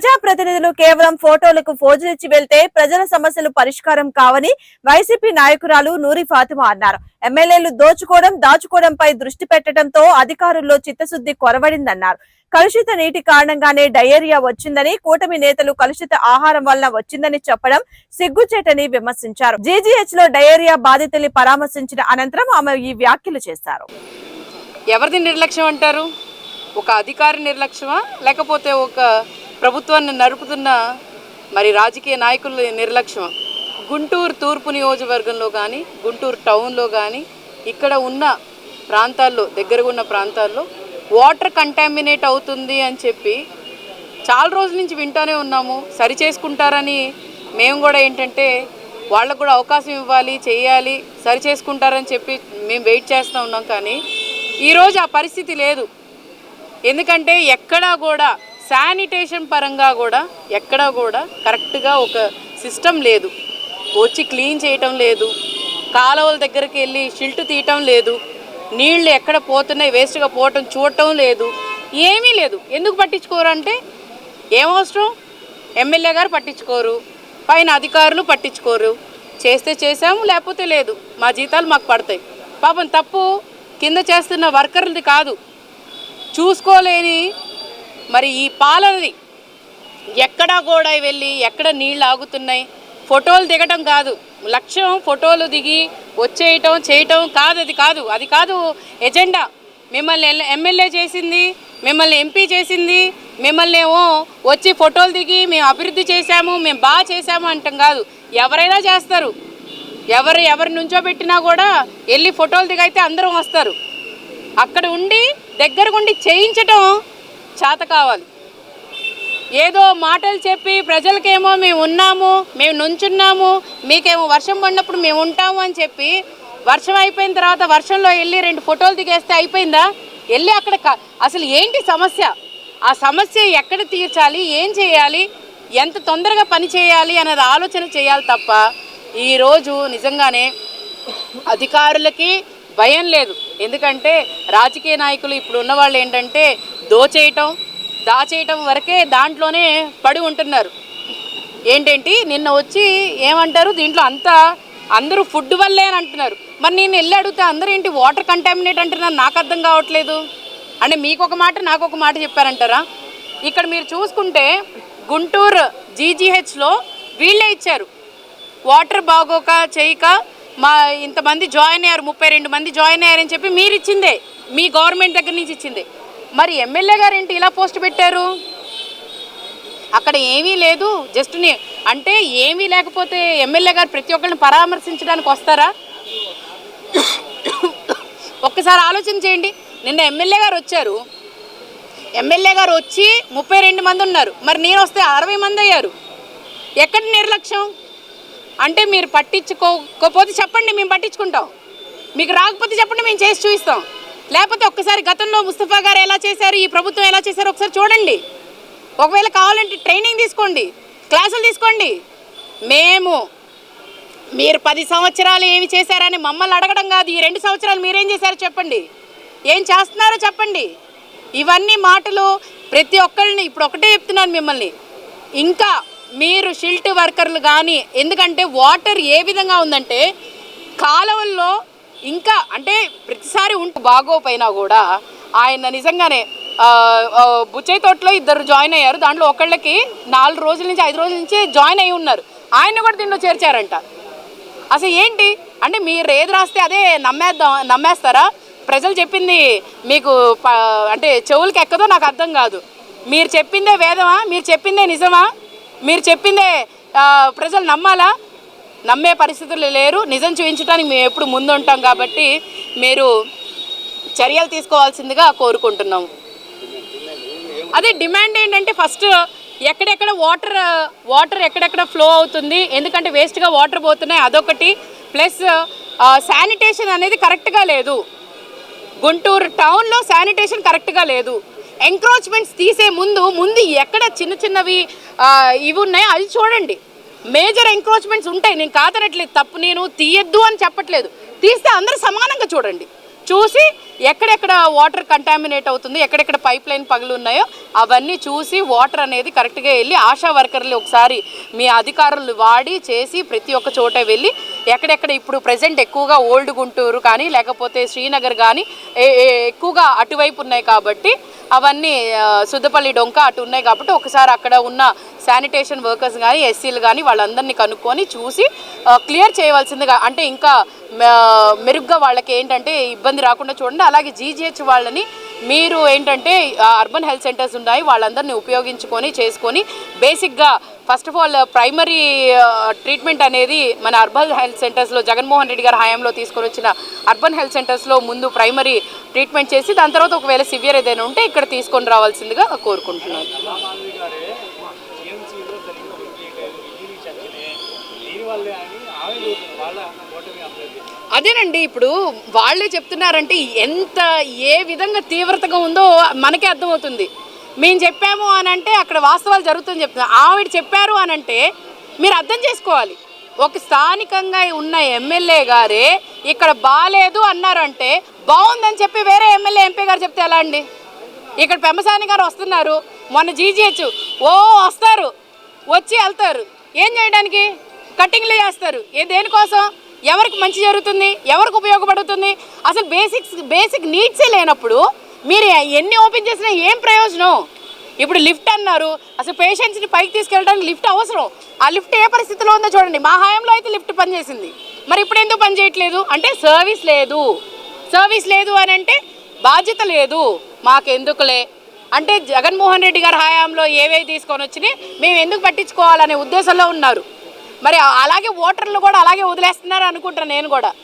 ప్రజాప్రతినిధులు కేవలం ఫోటోలకు ఫోజులిచ్చి వెళ్తే ప్రజల సమస్యలు పరిష్కారం కావని వైసీపీ నాయకురాలు నూరి ఫాతిమా అన్నారు. ఎమ్మెల్యేలు దోచుకోవడం దాచుకోవడంపై దృష్టి పెట్టడంతో అధికారుల్లో చిత్తశుద్ధి కొరవడిందన్నారు. కలుషిత నీటి కారణంగానే డయేరియా వచ్చిందని కూటమి నేతలు కలుషిత ఆహారం వల్ల వచ్చిందని చెప్పడం సిగ్గుచేటని విమర్శించారు. జీజీహెచ్లో డయేరియా బాధితుల్ని పరామర్శించిన అనంతరం ఆమె ఈ వ్యాఖ్యలు చేశారు. ఎవరిది నిర్లక్ష్యం అంటారు? ఒక అధికారి నిర్లక్ష్యమా? లేకపోతే ఒక ప్రభుత్వాన్ని నడుపుతున్న మరి రాజకీయ నాయకుల నిర్లక్ష్యం. గుంటూరు తూర్పు నియోజకవర్గంలో కానీ గుంటూరు టౌన్లో కానీ ఇక్కడ ఉన్న ప్రాంతాల్లో దగ్గరగా ఉన్న ప్రాంతాల్లో వాటర్ కంటామినేట్ అవుతుంది అని చెప్పి చాలా రోజుల నుంచి వింటానే ఉన్నాము. సరి చేసుకుంటారని మేము కూడా ఏంటంటే వాళ్ళకు కూడా అవకాశం ఇవ్వాలి చేయాలి సరి చేసుకుంటారని చెప్పి మేము వెయిట్ చేస్తూ ఉన్నాం. కానీ ఈరోజు ఆ పరిస్థితి లేదు. ఎందుకంటే ఎక్కడా కూడా శానిటేషన్ పరంగా కూడా ఎక్కడా కూడా కరెక్ట్గా ఒక సిస్టమ్ లేదు. వచ్చి క్లీన్ చేయటం లేదు. కాలువల దగ్గరికి వెళ్ళి షిల్ట్ తీయటం లేదు. నీళ్ళు ఎక్కడ పోతున్నాయి వేస్ట్గా పోవటం చూడటం లేదు. ఏమీ లేదు. ఎందుకు పట్టించుకోరు అంటే ఏమవసరం ఎమ్మెల్యే గారు పట్టించుకోరు. పైన అధికారులు పట్టించుకోరు. చేస్తే చేసాము లేకపోతే లేదు. మా జీతాలు మాకు పడతాయి. పాపం తప్పు కింద చేస్తున్న వర్కర్లది కాదు. చూసుకోలేని మరి ఈ పాలనది ఎక్కడా కూడా వెళ్ళి ఎక్కడ నీళ్ళు ఆగుతున్నాయి? ఫోటోలు దిగటం కాదు. లక్ష్యం ఫోటోలు దిగి వచ్చేయటం చేయటం కాదు అది కాదు. అది కాదు ఎజెండా. మిమ్మల్ని ఎమ్మెల్యే చేసింది మిమ్మల్ని ఎంపీ చేసింది మిమ్మల్ని ఏమో వచ్చి ఫోటోలు దిగి మేము అభివృద్ధి చేశాము మేము బాగా చేశాము అంటాం కాదు. ఎవరైనా చేస్తారు. ఎవరు ఎవరి నుంచో పెట్టినా కూడా వెళ్ళి ఫోటోలు దిగైతే అందరం వస్తారు. అక్కడ ఉండి దగ్గరకుండి చేయించటం చేత కావాలి. ఏదో మాటలు చెప్పి ప్రజలకేమో మేము ఉన్నాము మేము నుంచున్నాము మీకేమో వర్షం పడినప్పుడు మేము ఉంటాము అని చెప్పి వర్షం అయిపోయిన తర్వాత వర్షంలో వెళ్ళి రెండు ఫోటోలు దిగేస్తే అయిపోయిందా? వెళ్ళి అక్కడ అసలు ఏంటి సమస్య? ఆ సమస్య ఎక్కడ తీర్చాలి? ఏం చేయాలి? ఎంత తొందరగా పని చేయాలి అనేది ఆలోచన చేయాలి తప్ప ఈరోజు నిజంగానే అధికారులకి భయం లేదు. ఎందుకంటే రాజకీయ నాయకులు ఇప్పుడు ఉన్న వాళ్ళు ఏంటంటే దోచేయటం దాచేయటం వరకే దాంట్లోనే పడి ఉంటున్నారు. ఏంటేంటి? నిన్న వచ్చి ఏమంటారు? దీంట్లో అంతా అందరూ ఫుడ్ వల్లే అని అంటున్నారు. మరి నేను వెళ్ళి అడిగితే అందరూ ఏంటి వాటర్ కంటామినేట్ అంటున్నారు. నాకు అర్థం కావట్లేదు. అంటే మీకు ఒక మాట నాకు ఒక మాట చెప్పారంటారా? ఇక్కడ మీరు చూసుకుంటే గుంటూరు జీజీహెచ్లో వీళ్ళే ఇచ్చారు. వాటర్ బాగోక చేయక మా ఇంతమంది జాయిన్ అయ్యారు ముప్పై రెండు మంది జాయిన్ అయ్యారని చెప్పి మీరు ఇచ్చిందే మీ గవర్నమెంట్ దగ్గర నుంచి ఇచ్చిందే. మరి ఎమ్మెల్యే గారు ఏంటి ఇలా పోస్ట్ పెట్టారు? అక్కడ ఏమీ లేదు. జస్ట్ నీ అంటే ఏమీ లేకపోతే ఎమ్మెల్యే గారు ప్రతి ఒక్కరిని పరామర్శించడానికి వస్తారా? ఒక్కసారి ఆలోచన చేయండి. నిన్న ఎమ్మెల్యే గారు వచ్చారు. ఎమ్మెల్యే గారు వచ్చి ముప్పై రెండు మంది ఉన్నారు. మరి నేను వస్తే అరవై మంది అయ్యారు. ఎక్కడ నిర్లక్ష్యం? అంటే మీరు పట్టించుకోకపోతే చెప్పండి మేము పట్టించుకుంటాం. మీకు రాకపోతే చెప్పండి మేము చేసి చూపిస్తాం. లేకపోతే ఒక్కసారి గతంలో ముస్తఫా గారు ఎలా చేశారు ఈ ప్రభుత్వం ఎలా చేశారో ఒకసారి చూడండి. ఒకవేళ కావాలంటే ట్రైనింగ్ తీసుకోండి క్లాసులు తీసుకోండి. మేము మీరు పది సంవత్సరాలు ఏమి చేశారని మమ్మల్ని అడగడం కాదు ఈ రెండు సంవత్సరాలు మీరేం చేశారో చెప్పండి. ఏం చేస్తున్నారో చెప్పండి. ఇవన్నీ మాటలు ప్రతి ఒక్కరిని ఇప్పుడు ఒకటే చెప్తున్నాను మిమ్మల్ని. ఇంకా మీరు షిల్ట్ వర్కర్లు కానీ ఎందుకంటే వాటర్ ఏ విధంగా ఉందంటే కాలువల్లో ఇంకా అంటే ప్రతిసారి ఉంటూ బాగోపోయినా కూడా ఆయన నిజంగానే బుచ్చయ్య తోటలో ఇద్దరు జాయిన్ అయ్యారు. దాంట్లో ఒకళ్ళకి నాలుగు రోజుల నుంచి ఐదు రోజుల నుంచి జాయిన్ అయి ఉన్నారు. ఆయన కూడా దీంట్లో చేర్చారంట. అసలు ఏంటి? అంటే మీరు ఏది రాస్తే అదే నమ్మేద్దాం నమ్మేస్తారా? ప్రజలు చెప్పింది మీకు ప- అంటే చెవులకి ఎక్కదో నాకు అర్థం కాదు. మీరు చెప్పిందే వేదమా? మీరు చెప్పిందే నిజమా? మీరు చెప్పిందే ప్రజలు నమ్మాలా? నమ్మే పరిస్థితులు లేరు. నిజం చూపించడానికి మేము ఎప్పుడు ముందు ఉంటాం కాబట్టి మీరు చర్యలు తీసుకోవాల్సిందిగా కోరుకుంటున్నాం. అదే డిమాండ్ ఏంటంటే ఫస్ట్ ఎక్కడెక్కడ వాటర్ వాటర్ ఎక్కడెక్కడ ఫ్లో అవుతుంది ఎందుకంటే వేస్ట్గా వాటర్ పోతున్నాయి అదొకటి. ప్లస్ శానిటేషన్ అనేది కరెక్ట్గా లేదు. గుంటూరు టౌన్లో శానిటేషన్ కరెక్ట్గా లేదు. ఎంక్రోచ్మెంట్స్ తీసే ముందు ముందు ఎక్కడ చిన్న చిన్నవి ఇవి ఉన్నాయో అది చూడండి. మేజర్ ఎంక్రోచ్మెంట్స్ ఉంటాయి. నేను కాదనట్లేదు తప్పు నేను తీయద్దు అని చెప్పట్లేదు. తీస్తే అందరూ సమానంగా చూడండి. చూసి ఎక్కడెక్కడ వాటర్ కంటామినేట్ అవుతుంది ఎక్కడెక్కడ పైప్ లైన్ పగులు ఉన్నాయో అవన్నీ చూసి వాటర్ అనేది కరెక్ట్గా వెళ్ళి ఆశా వర్కర్లు ఒకసారి మీ అధికారులు వాడి చేసి ప్రతి ఒక్క చోట వెళ్ళి ఎక్కడెక్కడ ఇప్పుడు ప్రజెంట్ ఎక్కువగా ఓల్డ్ గుంటూరు కానీ లేకపోతే శ్రీనగర్ కానీ ఏ- ఎక్కువగా అటువైపు ఉన్నాయి కాబట్టి అవన్నీ సుద్దపల్లి డొంక అటు ఉన్నాయి కాబట్టి ఒకసారి అక్కడ ఉన్న శానిటేషన్ వర్కర్స్ కానీ ఎస్సీలు కానీ వాళ్ళందరినీ కనుక్కొని చూసి క్లియర్ చేయవలసిందిగా అంటే ఇంకా మెరుగ్గా వాళ్ళకి ఏంటంటే ఇబ్బంది రాకుండా చూడండి అలాగే జీజీహెచ్ వాళ్ళని మీరు ఏంటంటే అర్బన్ హెల్త్ సెంటర్స్ ఉన్నాయి వాళ్ళందరినీ ఉపయోగించుకొని చేసుకొని బేసిక్గా first of all primary treatment అనేది మన అర్బన్ హెల్త్ సెంటర్స్లో జగన్మోహన్ రెడ్డి గారి హయాంలో తీసుకొని వచ్చిన అర్బన్ హెల్త్ సెంటర్స్లో ముందు ప్రైమరీ ట్రీట్మెంట్ చేసి దాని తర్వాత ఒకవేళ సివియర్ ఏదైనా ఉంటే ఇక్కడ తీసుకొని రావాల్సిందిగా కోరుకుంటున్నాను. అదేనండి ఇప్పుడు వాళ్ళే చెప్తున్నారంటే ఎంత ఏ విధంగా తీవ్రతగా ఉందో మనకే అర్థమవుతుంది. మేము చెప్పాము అని అంటే అక్కడ వాస్తవాలు జరుగుతుందని చెప్తున్నారు. ఆవిడ చెప్పారు అని అంటే మీరు అర్థం చేసుకోవాలి. ఒక స్థానికంగా ఉన్న ఎమ్మెల్యే గారే ఇక్కడ బాగాలేదు అన్నారంటే బాగుందని చెప్పి వేరే ఎమ్మెల్యే ఎంపీ గారు చెప్తే ఎలా అండి? ఇక్కడ పెంపసాని గారు వస్తున్నారు. మొన్న జీజీహెచ్ ఓ వస్తారు వచ్చి వెళ్తారు. ఏం చేయడానికి? కటింగ్లు చేస్తారు ఏ దేనికోసం? ఎవరికి మంచి జరుగుతుంది? ఎవరికి ఉపయోగపడుతుంది? అసలు బేసిక్స్ బేసిక్ నీడ్సే లేనప్పుడు మీరు ఎన్ని ఓపెన్ చేసినా ఏం ప్రయోజనం? ఇప్పుడు లిఫ్ట్ అన్నారు. అసలు పేషెంట్స్ని పైకి తీసుకెళ్ళడానికి లిఫ్ట్ అవసరం. ఆ లిఫ్ట్ ఏ పరిస్థితిలో ఉందో చూడండి. మా హయాంలో అయితే లిఫ్ట్ పనిచేసింది. మరి ఇప్పుడు ఎందుకు పని చేయట్లేదు? అంటే సర్వీస్ లేదు. సర్వీస్ లేదు అని అంటే బాధ్యత లేదు. మాకెందుకులే? అంటే జగన్మోహన్ రెడ్డి గారి హయాంలో ఏవేవి తీసుకొని వచ్చినాయి? మేము ఎందుకు పట్టించుకోవాలనే ఉద్దేశంలో ఉన్నారు. మరి అలాగే ఓటర్లు కూడా అలాగే వదిలేస్తున్నారు అనుకుంటాను నేను కూడా.